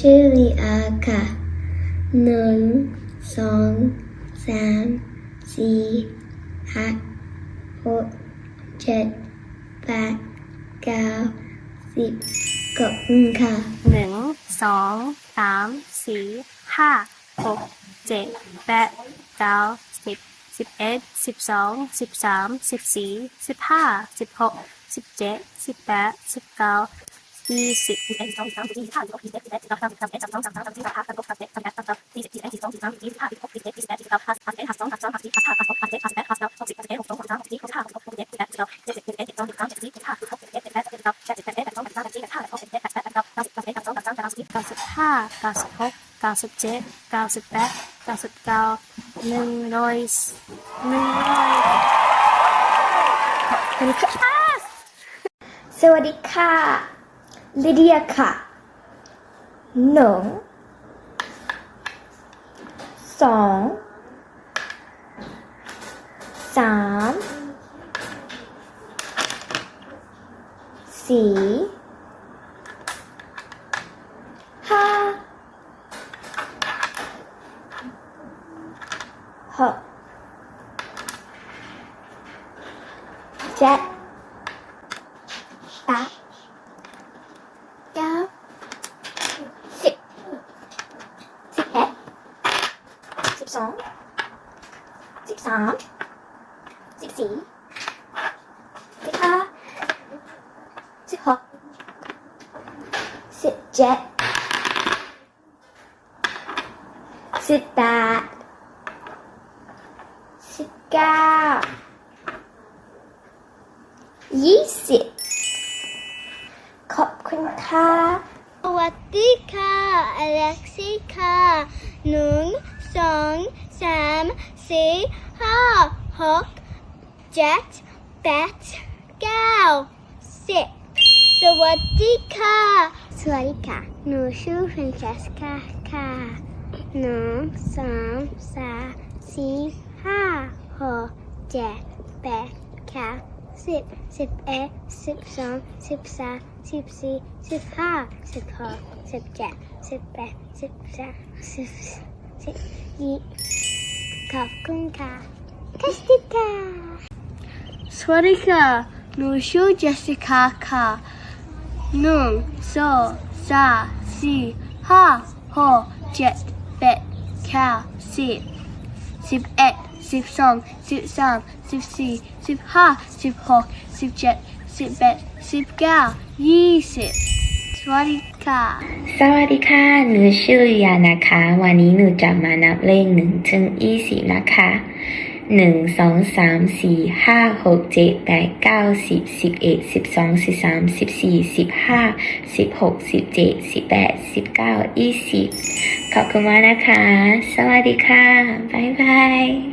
ชื่อลีอาค่ะ หนึ่ง สอง สาม สี่ห้าหกเจ็ดแปดเก้าสิบขอบคุณค่ะ หนึ่ง สอง สาม สี่ ห้า หก เจ็ด แปด เก้า สิบ สิบเอ็ด สิบสอง สิบสาม สิบสี่ สิบห้า สิบหก สิบเจ็ด สิบแปด สิบเก้า ยี่สิบสิบเอ็ดสิบสองสิบสามสิบสี่สิบห้าสิบหกสิบเจ็ดสิบแปดสิบเก้าสามสิบสามสิบเอ็ดสามสองสามสามสามสี่สามห้าสามหกสามเจ็ดสามแปดสามเก้าสี่สิบสี่สิบเอ็ดสิบสองสิบสามสิบสี่สิบห้าสิบหกสิบเจ็ดสิบแปดสิบเก้าห้าสิบเอ็ดห้าสิบสองห้าสิบสามห้าสิบสี่ห้าสิบห้าหกห้าสิบเจ็ดห้าสิบแปดห้าสิบเก้าหกสิบหกสิบเอ็ดหกสองสามหกสี่หกห้าหกเจ็ดสิบแปดสิบเก้าเจ็ดสิบเอ็ดสิบสองสิบสามสิบสี่สิบห้าสิบหกสิบเจ็ดสิบแปดสิบเก้าแปดสิบแปดแปดสองสามแปดสี่แปดห้าหกสิบเจ็ดแปดแปดแปดเก้าเก้าสิบเก้าสิบเอ็ดเก้าสองเก้าสามเก้าสี่เก้าสิบห้าเก้าสิบหกเก้าสิบเจ็ดเก้าสิบแปดเก้าสิบเก้าหนึ่งร้อยหนึ่งร้อยขอบคุณค่ะสวัสดีค่ะ ลิเดียค่ะหนึ่งสองสามสี่ห้าหกเจ็ดแปดเก้าสิบสิบเอ็ด สิบสองสิบสามสิบสี่สิบห้าสิบหกสิบเจ็ดสิบแปดสิบเก้ายี่สิบขอบคุณค่ะสวัสดีค่ะอเล็กซี่ค่ะหนึ่ง สองสามสี่ห้าหกเจ็ดแปดเก้าสิบสวัสดีค่ะ สวัสดีค่ะ หนูชื่อฟรานเชสกาค่ะหนึ่งสองสามสี่ห้าหกเจ็ดแปดเก้าสิบสิบเอ็ดสิบสองสิบสามสิบสี่สิบห้าสิบหกสิบเจ็ดสิบแปดสิบสามสิบสิบ ขอบคุณค่ะคาสติกาสวัสดีค่ะหนูชื่อเจสสิก้าค่ะหนึ่งสองสามสี่ห้าหกเจ็ดแปดเก้าสิบสิบเอ็ดสิบสองสิบสามสิบสี่สิบห้าสิบหกสิบเจ็ดสิบแปดสิบเก้ายี่สิบสวัสดี ค่ะ สวัสดีค่ะ หนูชื่อยานะคะ วันนี้หนูจะมานับเลขหนึ่งถึงยี่สิบนะคะหนึ่งสองสามสี่ห้าหกเจ็ดแปดเก้าสิบสิบเอ็ดสิบสองสิบสามสิบสี่สิบห้าสิบหกสิบเจ็ดสิบแปดสิบเก้ายี่สิบขอบคุณมากนะคะ สวัสดีค่ะ บ๊ายบาย